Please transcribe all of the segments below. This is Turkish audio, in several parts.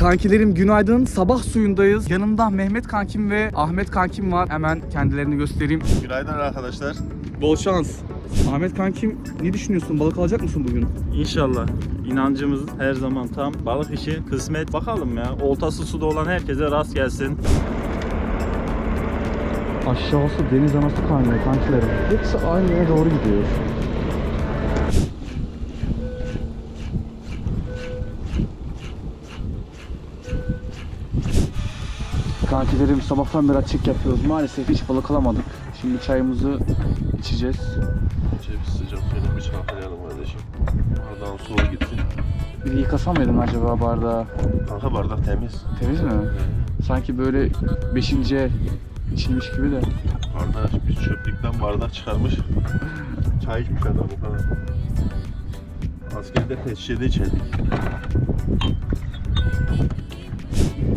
Kankilerim günaydın. Sabah suyundayız. Yanımda Mehmet kankim ve Ahmet kankim var. Hemen kendilerini göstereyim. Günaydın arkadaşlar. Bol şans. Ahmet kankim ne düşünüyorsun? Balık alacak mısın bugün? İnşallah. İnancımız her zaman tam. Balık işi kısmet. Bakalım ya. Oltası suda olan herkese rast gelsin. Aşağısı deniz anası kaynıyor kankilerim. Hepsi aynı yere doğru gidiyor. Kankilerim sabahtan beri açık yapıyoruz. Maalesef hiç balık alamadık. Şimdi çayımızı içeceğiz. Ceviz sıcak suyla bir çalkalayalım kardeşim. Bardağın soğuğu gitti. Bir yıkasam mıydım acaba bardağı? Kanka bardak temiz. Temiz mi? Sanki böyle beşinciye içilmiş gibi de. Bardak bir çöplükten bardak çıkarmış. Çay içmiş adam bu kadar. Askerde şişede içerdik.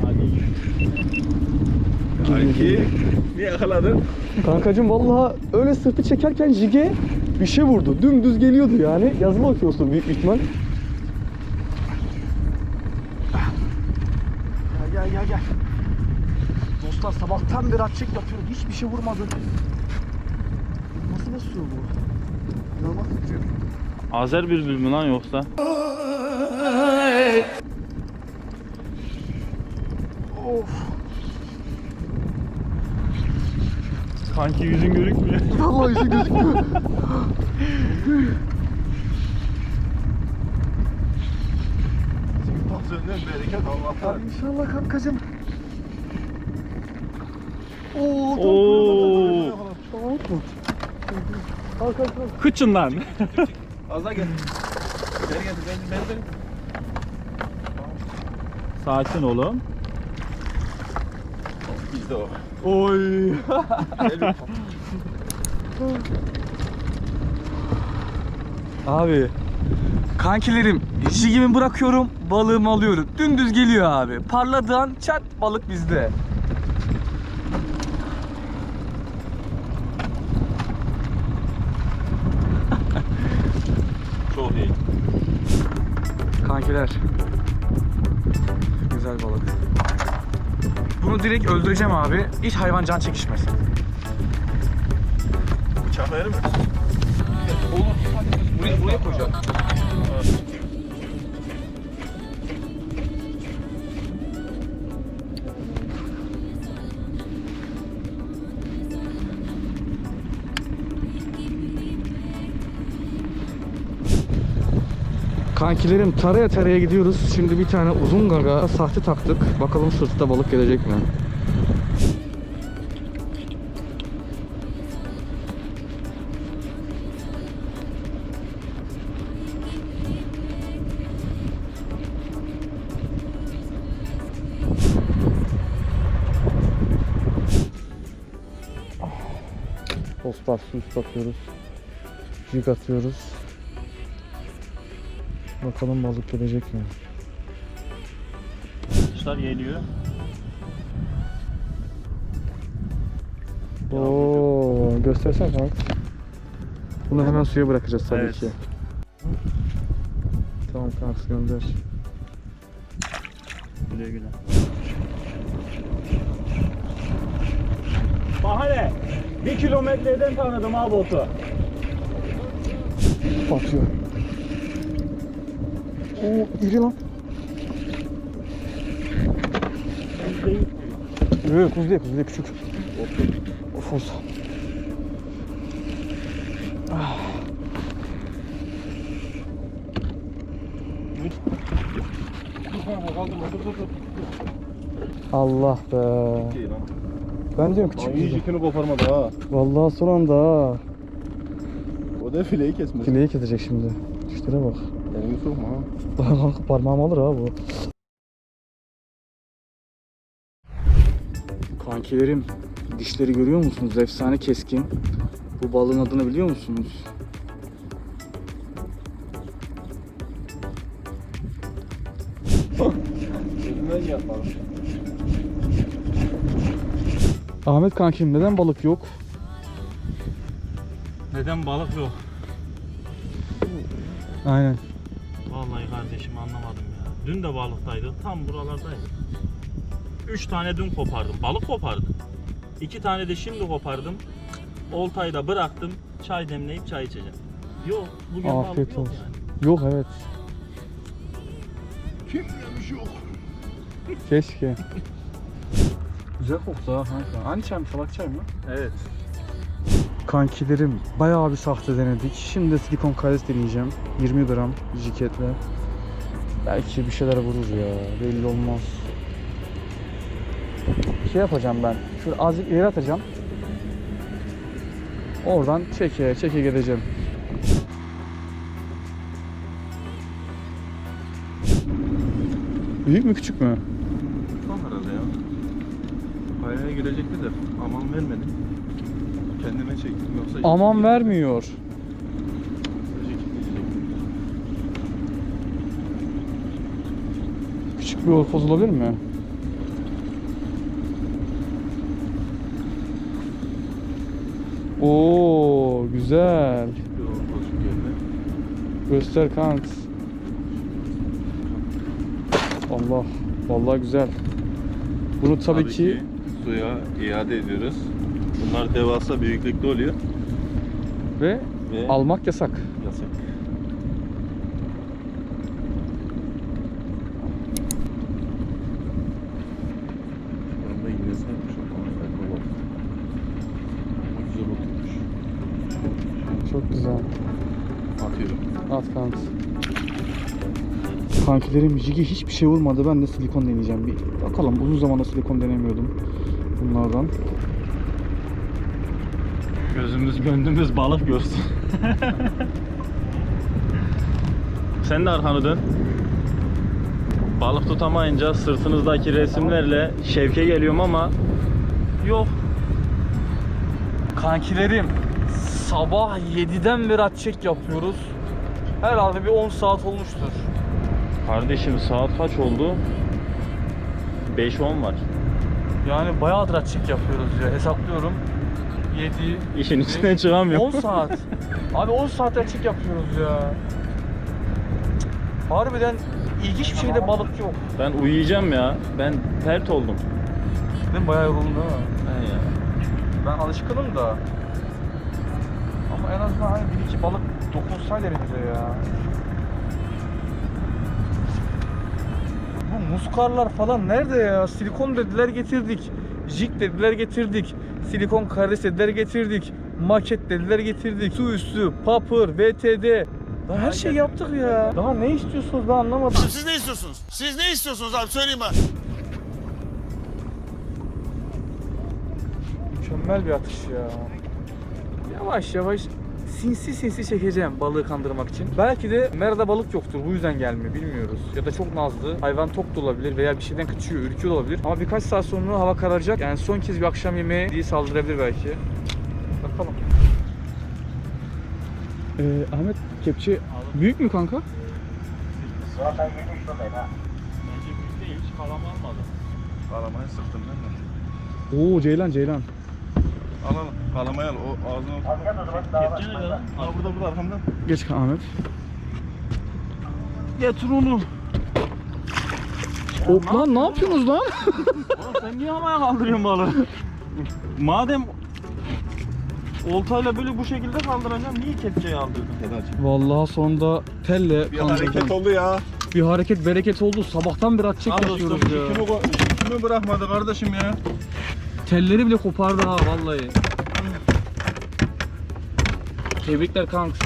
Kanki. Niye yakaladın? Kankacım vallahi öyle sırtı çekerken jige bir şey vurdu. Dümdüz geliyordu yani. Yazılı okuyorsun büyük ihtimal. Gel gel gel gel. Dostlar sabahtan beri açık yapıyorum. Hiçbir şey vurmadı. Nasıl basıyor bu? İnanılmaz tutuyor. Azer bülbül mü lan yoksa? Of. Kanki yüzün görükmüyor. Vallahi yüzü gözükmüyor. Senden bereket Allah'tan. İnşallah kankacım. Oo, Oo. Kalk kalk kalk. Kıçın lan. Az daha gel. Beni getir, beni, beni, beni. Sakin olun. Bizde o. Oy. Abi. Kankilerim, jigimi bırakıyorum, balığımı alıyorum. Dümdüz geliyor abi. Parladığı an çat balık bizde. Çok iyi. Kankiler. Güzel balık. Bunu direkt öldüreceğim abi. Hiç hayvan can çekişmesin. Bıçak verir mi? Olur. Buraya, buraya koyacağım. Kankilerim taraya taraya gidiyoruz. Şimdi bir tane uzun gaga sahte taktık. Bakalım sırtta balık gelecek mi? Dostlar su ıslatıyoruz. Jig atıyoruz. Bakalım balık gelecek mi? Kuşlar geliyor. Oo, göstersen kanka. Bunu hemen suya bırakacağız tabii Evet. ki. Tamam kanka gönder. Güle güle. Bahane. Bir kilometreden tanıdım abi botu. Batıyor. Oo, iri lan. Yok kuzu değil, kuzu değil, küçük. Of olsa. Allah be. Ben diyorum küçük kuzu. yiyecekini koparmadı ha. Vallahi son anda ha. O da fileyi kesmez. Fileyi kesecek şimdi. Dişlere bak. Elini sokma ha. Kanka parmağım alır ha bu. Kankilerim dişleri görüyor musunuz? Efsane keskin. Bu balığın adını biliyor musunuz? Yapalım. Ahmet kankim neden balık yok? Neden balık yok? Aynen. Vallahi kardeşim anlamadım ya. Dün de balıktaydı. Tam buralardaydı. 3 tane dün kopardım. Balık kopardım. 2 tane de şimdi kopardım. Oltayı da bıraktım. Çay demleyip çay içeceğim. Yok. Bugün balık Afiyet yok olsun. yani. Yok evet. Kimlemiş yok. Keşke. Güzel koktu ha kanka. Aynı çay mı? Salak çay mı? Evet. Kankilerim bayağı bir sahte denedik. Şimdi de silikon kares deneyeceğim. 20 gram jiketle. Belki bir şeyler vurur ya. Belli olmaz. Şey yapacağım ben. Şöyle azıcık ileri atacağım. Oradan çeke çeke gideceğim. Büyük mü küçük mü? Tam herhalde ya. Kayaya girecekti de aman vermedi. Kendime çektim yoksa... Aman vermiyor. Küçük bir orpoz olabilir mi? Oo güzel. Göster kanka. Allah. Vallahi güzel. Bunu tabii, ki, suya iade ediyoruz. Bunlar devasa büyüklükte oluyor ve ve almak yasak. yasak. Oturmuş. Çok güzel. Atıyorum. At kanka. Kankilerim jigi hiçbir şey vurmadı. Ben de silikon deneyeceğim. Bir bakalım uzun zamandır silikon denemiyordum bunlardan. Gözümüz gönlümüz balık görsün. Sen de arkanı dön. Balık tutamayınca sırtınızdaki resimlerle şevke geliyorum ama yok. Kankilerim sabah 7'den beri at çek yapıyoruz. Herhalde bir 10 saat olmuştur. Kardeşim saat kaç oldu? 5-10 var. Yani bayağıdır at çek yapıyoruz ya. Hesaplıyorum. 7 İşin içinden çıkamıyorum. 10 saat. Abi 10 saat at çek yapıyoruz ya. Harbiden ilginç bir şekilde balık yok. Ben uyuyacağım ya. Ben pert oldum. Mi? Bayağı yoruldum değil mi? He ya. Ben alışkınım da. Ama en azından hani bir iki balık dokunsaydı elimize ya. Bu muskarlar falan nerede ya? Silikon dediler getirdik. Jig dediler getirdik. Silikon karis dediler getirdik. Maket dediler getirdik. Su üstü, papır, VTD. Daha her şey yaptık ya. Daha ne istiyorsunuz ben anlamadım. Siz ne istiyorsunuz? Siz ne istiyorsunuz abi söyleyin bana. Mükemmel bir atış ya. Yavaş yavaş sinsi sinsi çekeceğim balığı kandırmak için. Belki de merada balık yoktur bu yüzden gelmiyor bilmiyoruz. Ya da çok nazlı. Hayvan tok da olabilir veya bir şeyden kaçıyor, ürküyor da olabilir. Ama birkaç saat sonra hava kararacak. Yani son kez bir akşam yemeği diye saldırabilir belki. Bakalım. Ee, Ahmet kepçe büyük mü kanka? Bence büyük değil. Hiç kalam almadım. Kalamayı sıktım ben de. Oo Ceylan Ceylan. Al al. Kalamayı al. O ağzına lan? Aa burada burada arkamda. Geç Ahmet. Getir onu. Hop lan ne yapıyorsunuz lan? Oğlum sen niye havaya kaldırıyorsun balığı? Madem oltayla böyle bu şekilde kaldıracağım niye kepçeyi aldırdın? Hadi Vallahi sonunda telle Bir kandırdım. hareket oldu ya. Bir hareket bereket oldu. Sabahtan beri atacak Al yapıyoruz dostum, ya. Kimi, ko- kimi bırakmadı kardeşim ya. Telleri bile kopardı ha vallahi. Tebrikler kanks.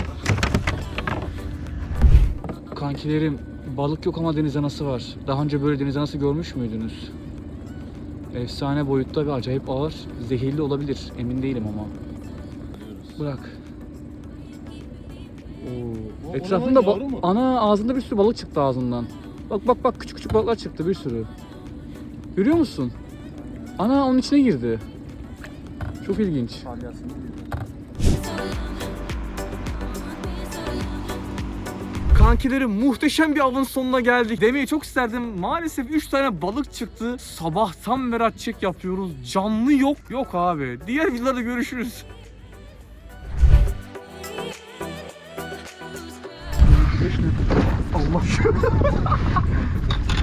Kankilerim balık yok ama deniz anası var. Daha önce böyle deniz anası görmüş müydünüz? Efsane boyutta ve acayip ağır. Zehirli olabilir. Emin değilim ama. Bırak. Oo. Etrafında ba- ana ağzında bir sürü balık çıktı ağzından. Bak bak bak küçük küçük balıklar çıktı bir sürü. Görüyor musun? Ana onun içine girdi. Çok ilginç. Kankilerim muhteşem bir avın sonuna geldik. Demeyi çok isterdim. Maalesef 3 tane balık çıktı. Sabahtan beri at çek yapıyoruz. Canlı yok. Yok abi. Diğer videolarda görüşürüz. Allah